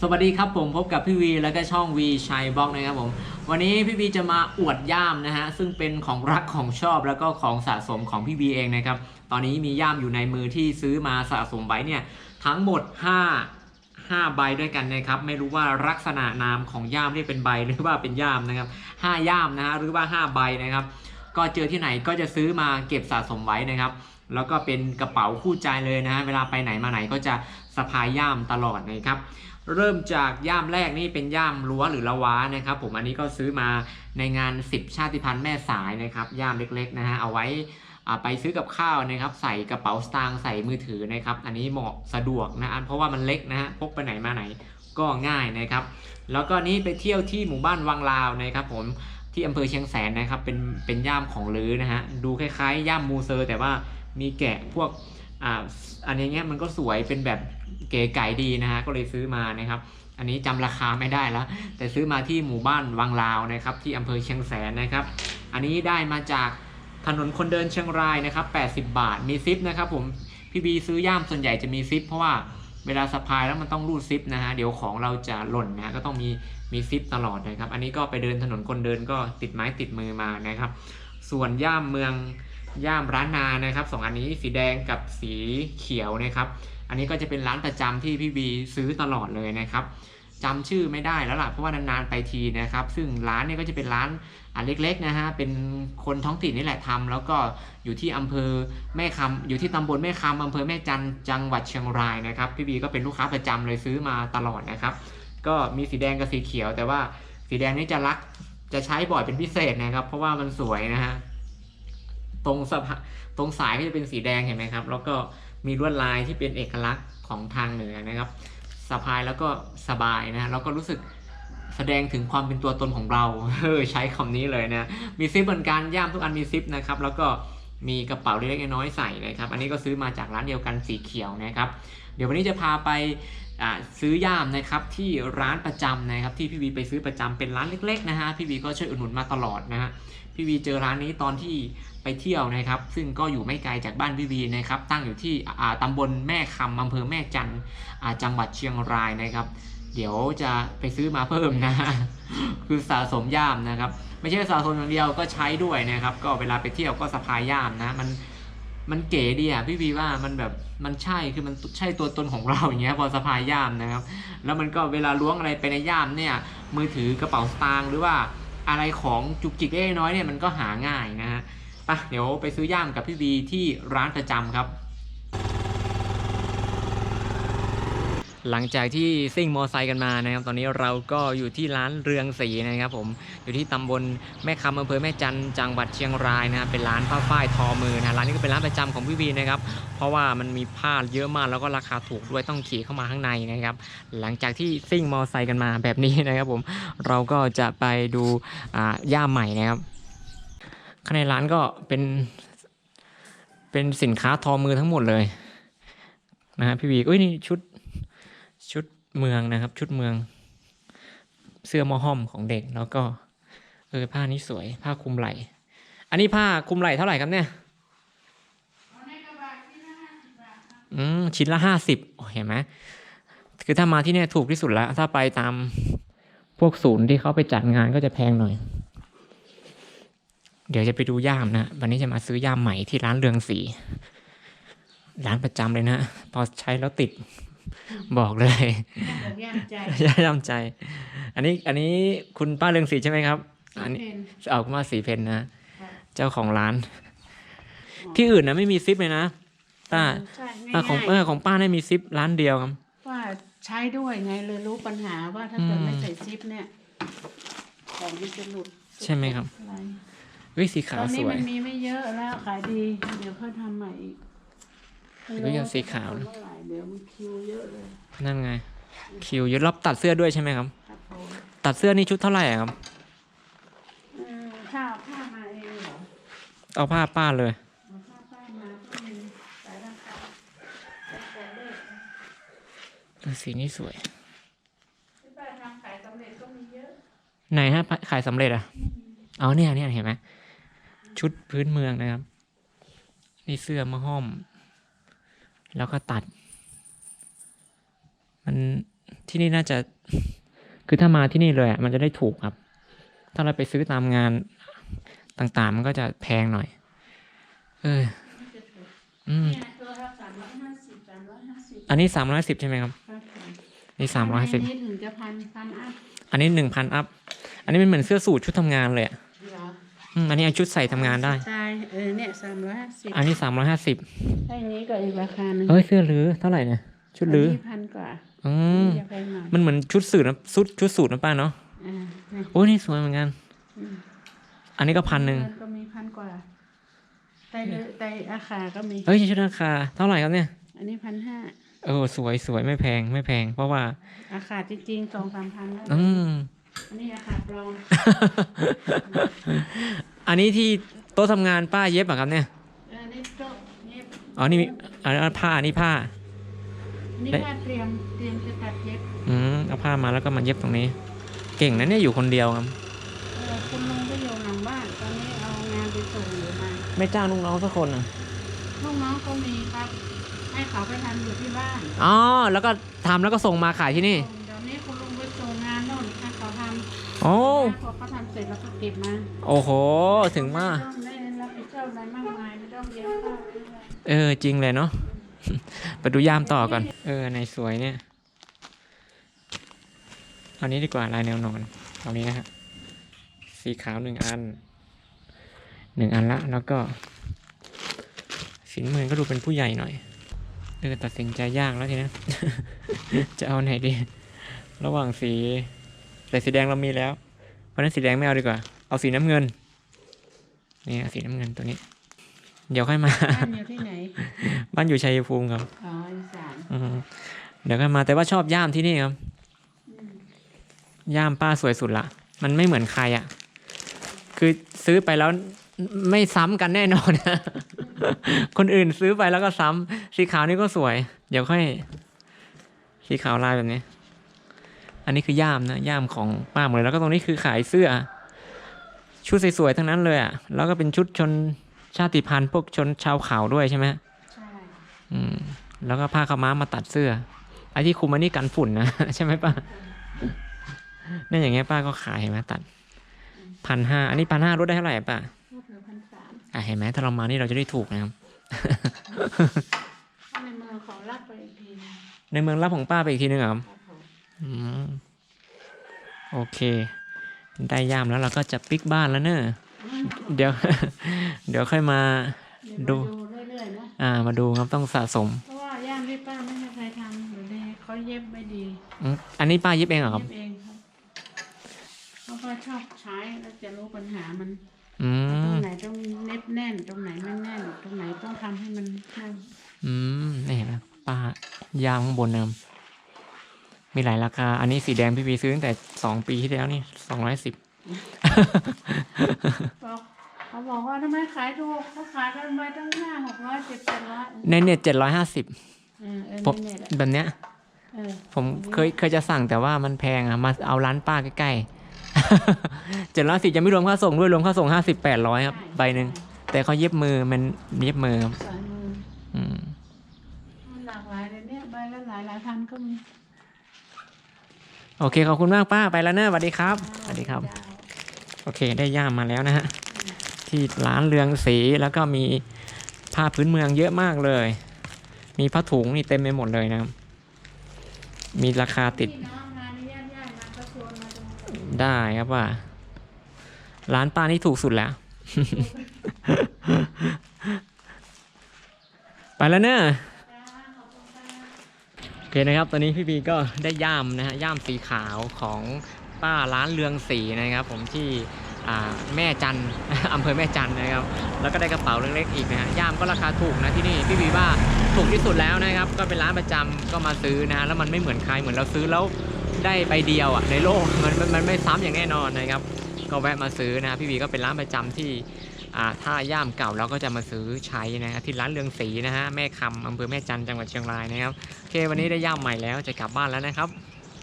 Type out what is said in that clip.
สวัสดีครับผมพบกับพี่วีแล้วก็ช่องวีชัยบล็อกนะครับผมวันนี้พี่วีจะมาอวดย่ามนะฮะซึ่งเป็นของรักของชอบแล้วก็ของสะสมของพี่วีเองนะครับตอนนี้มีย่ามอยู่ในมือที่ซื้อมาสะสมไว้เนี่ยทั้งหมด 5 5 ใบด้วยกันนะครับไม่รู้ว่าลักษณะนามของย่ามที่เป็นใบหรือว่าเป็นย่ามนะครับห้าย่ามนะฮะหรือว่า 5 ใบนะครับก็เจอที่ไหนก็จะซื้อมาเก็บสะสมไว้นะครับแล้วก็เป็นกระเป๋าคู่ใจเลยนะฮะเวลาไปไหนมาไหนก็จะสะพายย่ามตลอดนะครับ เริ่มจากย่ามแรกนี่เป็นย่ามรั้วหรือละวานะครับ ผมอันนี้ก็ซื้อมาในงาน 10 ชาติพันธุ์แม่สายนะครับย่ามเล็กๆนะฮะเอาไว้อ่าไปซื้อกับข้าวนะครับ ใส่กระเป๋าสตางค์ใส่มือถือนะครับ อันนี้เหมาะสะดวกนะเพราะว่ามันเล็กนะฮะพกไปไหนมาไหนก็ง่ายนะครับ แล้วก็นี่ไปเที่ยวที่หมู่บ้านวังลาวนะครับ ผมที่อำเภอเชียงแสนนะครับเป็นเป็นย่ามของลือนะฮะดูคล้ายๆย่ามมูเซอร์ แต่ว่ามีแกะพวก อ่าอันนี้เงี้ยมันก็สวยเป็นแบบเก๋ไก่ดีนะฮะก็เลยซื้อมานะครับ อันนี้จำราคาไม่ได้แล้ว แต่ซื้อมาที่หมู่บ้านวังลาวนะครับ ที่อำเภอเชียงแสนนะครับ อันนี้ได้มาจากถนนคนเดินเชียงรายนะครับ 80 บาทมีซิปนะครับผมพี่บีซื้อย่ามส่วนใหญ่จะมีซิปเพราะว่าเวลาสะพายแล้วมันต้องรูดซิปนะฮะเดี๋ยวของเราจะหล่นนะฮะก็ต้องมีมีซิปตลอดนะครับ อันนี้ก็ไปเดินถนนคนเดินก็ติดไม้ติดมือมานะครับ ส่วนย่ามเมือง ย่ามร้านนานะครับสองอันนี้สีแดงกับสีเขียวนะครับ อันนี้ก็จะเป็นร้านประจำที่พี่บีซื้อตลอดเลยนะครับจำชื่อไม่ได้แล้วล่ะเพราะว่านานๆไปทีนะครับ ซึ่งร้านเนี่ยก็จะเป็นร้านอะเล็กๆนะฮะเป็นคนท้องถิ่นนี่แหละทำแล้วก็อยู่ที่อำเภอแม่คำอยู่ที่ตำบลแม่คำอำเภอแม่จันจังหวัดเชียงรายนะครับพี่บีก็เป็นลูกค้าประจำเลยซื้อมาตลอดนะครับ ก็มีสีแดงกับสีเขียว แต่ว่าสีแดงนี่จะรักจะใช้บ่อยเป็นพิเศษนะครับ เพราะว่ามันสวยนะฮะ ตรงสะพะตรงสายก็จะเป็นสีแดงเห็นไหมครับ แล้วก็มีลวดลายที่เป็นเอกลักษณ์ของทางเหนือนะครับสะพายแล้วก็สบายนะแล้วก็รู้สึกแสดงถึงความเป็นตัวตนของเราเออใช้คำนี้เลยนะมีซิปเหมือนกันย่ามทุกอันมีซิปนะครับแล้วก็มีกระเป๋าเล็กๆน้อยๆใส่นะครับ อันนี้ก็ซื้อมาจากร้านเดียวกันสีเขียวนะครับ เดี๋ยววันนี้จะพาไปซื้อย่ามนะครับที่ร้านประจำนะครับที่พี่วีไปซื้อประจำเป็นร้านเล็ก ๆ นะฮะพี่วีก็ช่วยอุดหนุนมาตลอดนะฮะพี่วีเจอร้านนี้ตอนที่ ไปเที่ยวนะครับ ซึ่งก็อยู่ไม่ไกลจากบ้านพี่วีนะครับ ตั้งอยู่ที่อ่าตำบลแม่คำอำเภอแม่จันจังหวัดเชียงรายนะครับ เดี๋ยวจะไปซื้อมาเพิ่มนะคือสะสมย่ามนะครับ ไม่ใช่สะสมอย่างเดียวก็ใช้ด้วยนะครับ ก็เวลาไปเที่ยวก็สะพายย่ามนะ มันมันเก๋ดีอะพี่วีว่ามันแบบมันใช่คือมันใช่ตัวตนของเราอย่างเงี้ยพอสะพายย่ามนะครับ แล้วมันก็เวลาล้วงอะไรไปในย่ามเนี่ย มือถือกระเป๋าสตางค์หรือว่าอะไรของจุกจิกเล็กน้อยเนี่ยมันก็หาง่ายนะฮะ ไปเดี๋ยวไปซื้อย่ามกับพี่วีที่ร้านประจำครับ หลังจากที่ซิ่งมอไซค์กันมานะครับ ตอนนี้เราก็อยู่ที่ร้านเรืองสีนะครับผม อยู่ที่ตำบลแม่คำอำเภอแม่จันจังหวัดเชียงรายนะครับเป็นร้านผ้าฝ้ายทอมือนะ ร้านนี้ก็เป็นร้านประจำของพี่วีนะครับ เพราะว่ามันมีผ้าเยอะมากแล้วก็ราคาถูกด้วยต้องขี่เข้ามาข้างในนะครับ หลังจากที่ซิ่งมอไซค์กันมาแบบนี้นะครับผม เราก็จะไปดูย่ามใหม่นะครับ ข้างในร้านก็เป็นเป็นสินค้าทอมือทั้งหมดเลยนะฮะพี่วีเอ้ยนี่ชุดชุดเมืองนะครับ ชุดเมือง เสื้อมอห้อมของเด็กแล้วก็เออผ้านี้สวย ผ้าคลุมไหล่อันนี้ผ้าคลุมไหล่เท่าไหร่ครับเนี่ยอืมชิ้นละห้าสิบเห็นไหมคือถ้ามาที่เนี่ยถูกที่สุดแล้ว ถ้าไปตามพวกศูนย์ที่เขาไปจัดงานก็จะแพงหน่อย เดี๋ยวจะไปดูย่ามนะ วันนี้จะมาซื้อย่ามใหม่ที่ร้านเรืองสี ร้านประจำเลยนะ พอใช้แล้วติดบอกเลยผมย่ามใจย่าย่ำใจ อันนี้อันนี้คุณป้าเรืองศรีใช่ไหมครับ อันนี้เป็นเอาคุณป้าสีเพนนะค่ะเจ้าของร้าน ที่อื่นนะไม่มีซิปเลยนะป้าใช่ป้าของเอง่ายอของป้าได้มีซิปร้านเดียวครับๆว่าใช้ด้วยไงเลยรู้ปัญหาว่าถ้าเกิดอืมไม่ใส่ซิปเนี่ยของมันจะหลุดใช่ไหมครับอะไร วิสีตขาอวนสนี้วยมันมีไม่เยอะแล้วขายดี เดี๋ยวเขาทำใหม่อีกเดี๋ยวสีขาวเมื่อไหร่เดี๋ยวมันคิวเยอะเลยนั่นไง คิวยึดรอบตัดเสื้อด้วยใช่ไหมครับ ครับผมตัดเสื้อนี่ชุดเท่าไหร่อะครับ อืมข้าวผ้ามาเองเหรอเอาผ้าป้าเลย เอาผ้าป้ามาก็มีสายราคาเป็นแต่เลขเออสีนี้สวย ที่ป้าทำขายสำเร็จก็มีเยอะ ไหนฮะขายสำเร็จอะ เอาเนี่ยเนี่ยเห็นไหม ชุดพื้นเมืองนะครับ นี่เสื้อมะห้อม แล้วก็ตัด มันที่นี่น่าจะ คือถ้ามาที่นี่เลยอะมันจะได้ถูกครับ ถ้าเราไปซื้อตามงานต่างๆ มันก็จะแพงหน่อย เออ อืมเนี่ยตัวละสามร้อยห้าสิบสามร้อยห้าสิบอันนี้สามร้อยสิบใช่ไหมครับครับผมนี่สามร้อยสิบนนี้ถึงจะพันพันอัพอันนี้หนึ่งพันอัพ อันนี้มันเหมือนเสื้อสูทชุดทำงานเลยอะเหร ออืมอันนี้เอาชุดใส่ทำงานได้ ใช่เออเนี่ยสามร้อยห้าสิบอันนี้สามร้อยห้าสิบถ้าอย่างนี้ก็อีกราคาหนึ่งเอ้ยเสื้อลือเท่าไหร่เนี่ยชุดลือนนี้พันกว่าอืมจะแพงหน่อยมันเหมือนชุดสูทนะชุดชุดสูทนะป้าเนาะอ่าเนี่ยโอ้ยนี่สวยเหมือนกัน อืมอันนี้ก็พันหนึ่งก็มีพันกว่าไตรเลไตรอาคาก็มี เอ้ยชุดราคาเท่าไหร่ครับเนี่ยอันนี้พันห้าเออสวยสวยไม่แพงไม่แพง เพราะว่า อาคาจริงๆสองสามพันแล้วอืม อันนี้อาคาปลอมอันนี้ที่โต๊ะทำงานป้าเย็บอะครับเนี่ยเออนี่โต๊ะนี่อ๋อ นี่มีอันนี้ผ้าอันนี้ผ้านี่ผ้าเตรียมเตรียมจะตัดเย็บอืม เอาผ้ามาแล้วก็มาเย็บตรงนี้ เก่งนะเนี่ยอยู่คนเดียวครับ เออคุณลุงก็อยู่หลังบ้านตอนนี้เอางานไปส่งอยู่มาไม่จ้างลูกน้องสักคนอะ ลูกน้องก็มีครับ ให้เขาไปทำอยู่ที่บ้านอ๋อ แล้วก็ทำแล้วก็ส่งมาขายที่นี่เดี๋ โอ้พอเขาทำเสร็จแล้วก็เก็บมาโอ้โห ถึงมากไต้องได้รับผิดชอบอะไรมากมายไม่ต้องเย็บผ้าไม่ต้องอะไรเออ จริงเลยเนาะ ไปดูย่ามต่อก่อน เออ ในสวยเนี่ย เอานี้ดีกว่าลายแนวนอนเอานี้นะฮะสีขาวหนึ่งอัน หนึ่งอันละ แล้วก็สีน้ำเงินก็ดูเป็นผู้ใหญ่หน่อย เออ ตัดสินใจยากแล้วทีนะ จะเอาไหนดี ระหว่างสี แต่สีแดงเรามีแล้ว เพราะฉะนั้นสีแดงไม่เอาดีกว่า เอาสีน้ำเงิน นี่เอาสีน้ำเงินตัวนี้ เดี๋ยวค่อยมา บ้านอยู่ที่ไหน บ้านอยู่ชัยภูมิครับ อ๋ออีสานอืมเดี๋ยวกันมา แต่ว่าชอบย่ามที่นี่ครับ ย่ามป้าสวยสุดละ มันไม่เหมือนใครอะ่ะ คือซื้อไปแล้วไม่ซ้ำกันแน่นอนคนอื่นซื้อไปแล้วก็ซ้ำสีขาวนี่ก็สวย เดี๋ยวค่อย สีขาวลายแบบนี้ อันนี้คือย่ามนะย่ามของป้าหมดเลยแล้วก็ตรงนี้คือขายเสื้อ ชุดสวยๆทั้งนั้นเลยอะ่ะแล้วก็เป็นชุดชนชาติพันธุ์พวกชนชาวเขาด้วยใช่ไหมใช่อืมแล้วก็ผ้าขาวม้ามาตัดเสื้อไอ้ที่คุมอันนี้กันฝุ่นนะใช่ไหมป้าเนี่ยอย่างเงี้ยป้าก็ขายเห็นไหมตัดพันห้าอันนี้พันห้าลดได้เท่าไหร่อะป้าพูดถึงพันสามอะเห็นไหมถ้าเรามานี่เราจะได้ถูกนะครับถ้าในเมืองเขารับไปอีกทีนะในเมืองรับของป้าไปอีกทีนึงเหรอครับครับผมอืม โอเค ได้ย่ามแล้วเราก็จะปิกบ้านแล้วเนอะเดี๋ยว เดี๋ยวค่อยมาเดี๋ยวดูมาดูเรื่อยๆนะอ่า มาดูครับต้องสะสม เพราะว่าย่ามที่ป้าไม่ให้ใครทำเดี๋ยวนี้เขาเย็บไม่ดีอืมอันนี้ป้าเย็บเองเหรอครับ เย็บเองครับเพราะว่าชอบใช้แล้วจะรู้ปัญหามัน อืตรงมไหนต้องเน็บแน่น ตรงไหนไม่แน่น ตรงไหนต้องทำให้มันนั่นอืมนี่เห็นไหมป้ายามข้างบนนะครับ มีหลายราคา อันนี้สีแดงพี่พีซื้อตั้งแต่สองปีที่แล้วนี่สองร้อยสิบบอกเขาบอกว่าทำไมขายถูกเขาขายกันไปตั้งห้าหกร้อยเจ็ดแปดร้อยในเน็ตเจ็ดร้อยห้าสิบเออเออผมนี่แหละแบบเนี้ย เออผมเคยเคยจะสั่งแต่ว่ามันแพงอะมาเอาร้านป้าใกล้ๆ เจ็ดร้อยสิบจะไม่รวมค่าส่งด้วยรวมค่าส่งห้าสิบแปดร้อยครับใบหนึ่งแต่เขาเย็บมือมันเย็บมือครับสายมืออืม มันหลากหลายเลยเนี่ยใบละหลายหลายพันก็มี โอเคขอบคุณมากป้าไปแล้วเนอะสวัสดีครับสวัสดีครับ โอเคได้ย่ามมาแล้วนะฮะที่ร้านเรืองสีแล้วก็มีผ้าพื้นเมืองเยอะมากเลย มีผ้าถุงนี่เต็มไปหมดเลยนะมีราคาติดได้ครับว่า ร้านป้านี่ถูกสุดแล้ว ไปแล้วเนอะ นะครับ ตอนนี้พี่บีก็ได้ย่ามนะฮะย่ามสีขาวของป้าร้านเรืองสีนะครับ ผมที่แม่จันอำเภอแม่จันนะครับ แล้วก็ได้กระเป๋าเล็กๆอีกนะฮะย่ามก็ราคาถูกนะที่นี่พี่บีว่าถูกที่สุดแล้วนะครับ ก็เป็นร้านประจำก็มาซื้อนะฮะแล้วมันไม่เหมือนใครเหมือนเราซื้อแล้วได้ใบเดียวอะในโลกมันมันไม่ซ้ำอย่างแน่นอนนะครับ ก็แวะมาซื้อนะพี่บีก็เป็นร้านประจำที่ อ่าถ้าย่ามเก่าเราก็จะมาซื้อใช้นะฮะที่ร้านเรืองศรีนะฮะแม่คำอำเภอแม่จันจังหวัดเชียงรายนะครับโอเควันนี้ได้ย่ามใหม่แล้วจะกลับบ้านแล้วนะครับ